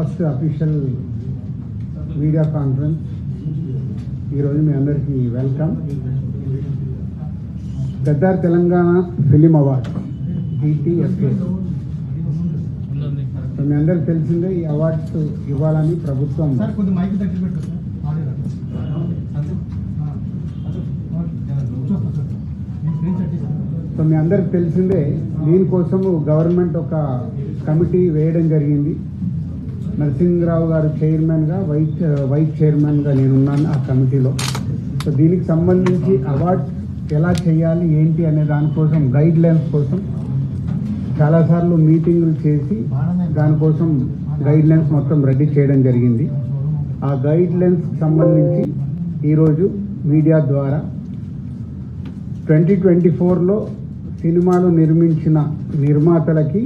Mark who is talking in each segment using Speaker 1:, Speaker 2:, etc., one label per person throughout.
Speaker 1: First official media conference. ఈరోజు మీ అందరికీ welcome. Gaddar Telangana film award DTFA మీ అందరికి తెలిసిందే ఈ అవార్డ్స్ ఇవ్వాలని ప్రభుత్వం. సో మీ అందరికి తెలిసిందే దీనికోసము గవర్నమెంట్ ఒక కమిటీ వేయడం జరిగింది. నరసింహరావు గారు చైర్మన్గా వైస్ వైస్ చైర్మన్గా నేనున్నాను ఆ కమిటీలో. సో దీనికి సంబంధించి అవార్డ్ ఎలా చేయాలి ఏంటి అనే దానికోసం గైడ్ లైన్స్ కోసం చాలాసార్లు మీటింగులు చేసి దానికోసం గైడ్ లైన్స్ మొత్తం రెడీ చేయడం జరిగింది. ఆ గైడ్ లైన్స్ సంబంధించి ఈరోజు మీడియా ద్వారా ట్వంటీ ట్వంటీ ఫోర్లో సినిమాలు నిర్మించిన నిర్మాతలకి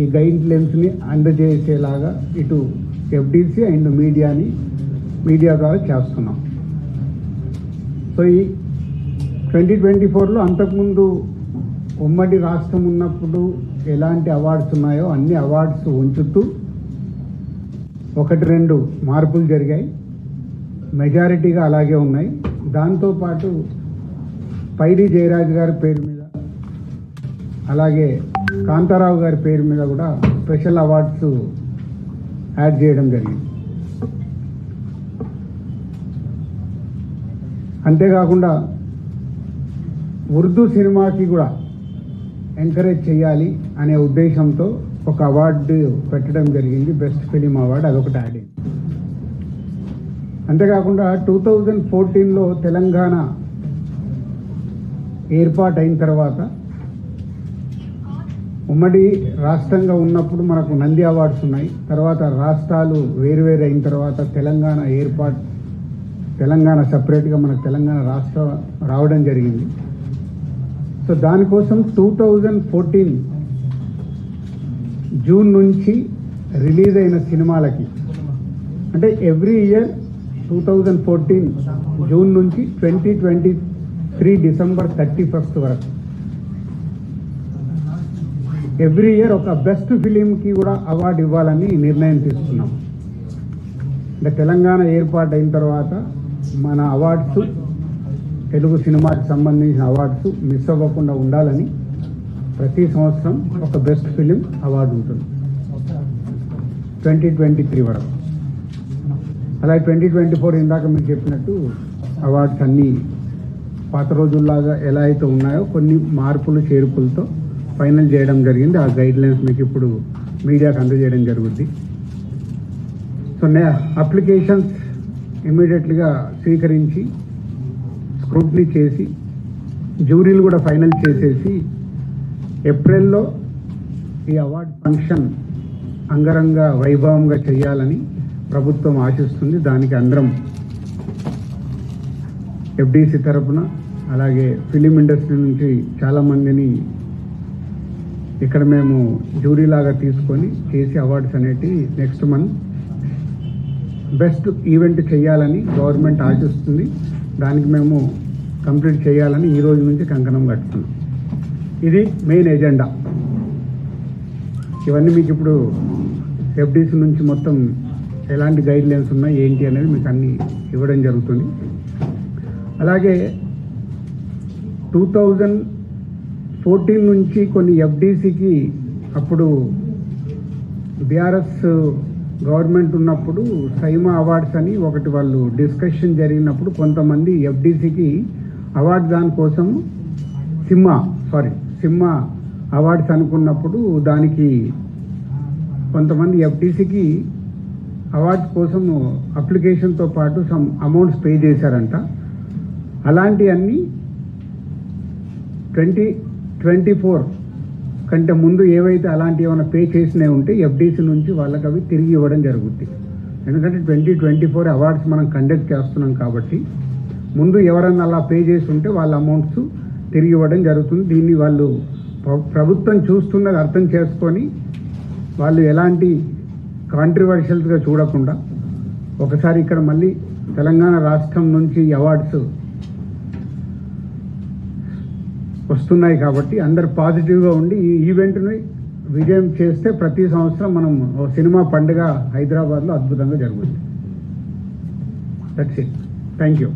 Speaker 1: ఈ గైడ్ లెన్స్ని అందజేసేలాగా ఇటు ఎఫ్డిసి అండ్ మీడియాని మీడియా ద్వారా చేస్తున్నాం. సో ఈ ట్వంటీ ట్వంటీ ఫోర్లో అంతకుముందు ఉమ్మడి రాష్ట్రం ఉన్నప్పుడు ఎలాంటి అవార్డ్స్ ఉన్నాయో అన్ని అవార్డ్స్ ఉంచుతూ ఒకటి రెండు మార్పులు జరిగాయి. మెజారిటీగా అలాగే ఉన్నాయి. దాంతోపాటు పైడి జయరాజు గారి పేరు మీద అలాగే కాంతారావు గారి పేరు మీద కూడా స్పెషల్ అవార్డ్స్ యాడ్ చేయడం జరిగింది. అంతేకాకుండా ఉర్దూ సినిమాకి కూడా ఎంకరేజ్ చేయాలి అనే ఉద్దేశంతో ఒక అవార్డు పెట్టడం జరిగింది. బెస్ట్ ఫిలిం అవార్డు అదొకటి యాడ్ అంతేకాకుండా టూ థౌజండ్ ఫోర్టీన్లో తెలంగాణ ఏర్పాటు అయిన తర్వాత ఉమ్మడి రాష్ట్రంగా ఉన్నప్పుడు మనకు నంది అవార్డ్స్ ఉన్నాయి. తర్వాత రాష్ట్రాలు వేరువేరు అయిన తర్వాత తెలంగాణ ఏర్పాటు తెలంగాణ సపరేట్గా మనకు తెలంగాణ రాష్ట్రం రావడం జరిగింది. సో దానికోసం టూ థౌజండ్ ఫోర్టీన్ జూన్ నుంచి రిలీజ్ అయిన సినిమాలకి అంటే every year two thousand fourteen June నుంచి twenty twenty three December thirty first వరకు ఎవ్రీ ఇయర్ ఒక బెస్ట్ ఫిలింకి కూడా అవార్డు ఇవ్వాలని నిర్ణయం తీసుకున్నాం. అంటే తెలంగాణ ఏర్పాటు అయిన తర్వాత మన అవార్డ్స్ తెలుగు సినిమాకి సంబంధించిన అవార్డ్స్ మిస్ అవ్వకుండా ఉండాలని ప్రతి సంవత్సరం ఒక బెస్ట్ ఫిలిం అవార్డు ఉంటుంది. ట్వంటీ ట్వంటీ త్రీ వరకు. అలాగే ట్వంటీ ట్వంటీ ఫోర్ ఇందాక మీరు చెప్పినట్టు అవార్డ్స్ అన్నీ పాత రోజుల్లాగా ఎలా అయితే ఉన్నాయో కొన్ని మార్పులు చేర్పులతో ఫైనల్ చేయడం జరిగింది. ఆ గైడ్ లైన్స్ మీకు ఇప్పుడు మీడియాకు అందజేయడం జరుగుద్ది. సో నే అప్లికేషన్స్ ఇమీడియట్లీగా స్వీకరించి స్క్రూట్నీ చేసి జ్యూరీలు కూడా ఫైనల్ చేసేసి ఏప్రిల్లో ఈ అవార్డ్ ఫంక్షన్ అంగరంగ వైభవంగా చేయాలని ప్రభుత్వం ఆశిస్తుంది. దానికి అందరం ఎఫ్డిసి తరపున అలాగే ఫిలిం ఇండస్ట్రీ నుంచి చాలామందిని ఇక్కడ మేము జ్యూరీ లాగా తీసుకొని చేసి అవార్డ్స్ అనేటి నెక్స్ట్ మంత్ బెస్ట్ ఈవెంట్ చేయాలని గవర్నమెంట్ ఆశిస్తుంది. దానికి మేము కంప్లీట్ చేయాలని ఈ రోజు నుంచి కంకణం కట్టుకున్నాం. ఇది మెయిన్ ఎజెండా ఇవన్నీ మీకు ఇప్పుడు ఎఫ్డీసీ నుంచి మొత్తం ఎలాంటి గైడ్ లైన్స్ ఉన్నాయి ఏంటి అనేది మీకు అన్ని ఇవ్వడం జరుగుతుంది. అలాగే టూ థౌజండ్ ఫోర్టీన్ నుంచి కొన్ని ఎఫ్డీసీకి అప్పుడు బీఆర్ఎస్ గవర్నమెంట్ ఉన్నప్పుడు సైమా అవార్డ్స్ అని ఒకటి వాళ్ళు డిస్కషన్ జరిగినప్పుడు కొంతమంది ఎఫ్డీసీకి అవార్డు దానికోసం సిమ్మా సారీ సిమ్మా అవార్డ్స్ అనుకున్నప్పుడు దానికి కొంతమంది ఎఫ్డీసీకి అవార్డ్స్ కోసం అప్లికేషన్తో పాటు సమ్ అమౌంట్స్ పే చేశారంట. అలాంటివన్నీ ట్వంటీ ట్వంటీ ఫోర్ కంటే ముందు ఏవైతే అలాంటి ఏమైనా పే చేసినవి ఉంటే ఎఫ్డీసీ నుంచి వాళ్ళకి అవి తిరిగి ఇవ్వడం జరుగుద్ది. ఎందుకంటే ట్వంటీ ట్వంటీ ఫోర్ అవార్డ్స్ మనం కండక్ట్ చేస్తున్నాం కాబట్టి ముందు ఎవరన్నా అలా పే చేసి ఉంటే వాళ్ళ అమౌంట్స్ తిరిగి ఇవ్వడం జరుగుతుంది. దీన్ని వాళ్ళు ప్రభుత్వం చూస్తున్నది అర్థం చేసుకొని వాళ్ళు ఎలాంటి కాంట్రవర్షియల్స్గా చూడకుండా ఒకసారి ఇక్కడ మళ్ళీ తెలంగాణ రాష్ట్రం నుంచి అవార్డ్స్ వస్తున్నాయి కాబట్టి అందరు పాజిటివ్గా ఉండి ఈ ఈవెంట్ని విజయం చేస్తే ప్రతి సంవత్సరం మనం ఓ సినిమా పండుగ హైదరాబాద్లో అద్భుతంగా జరుగుతుంది. That's it thank you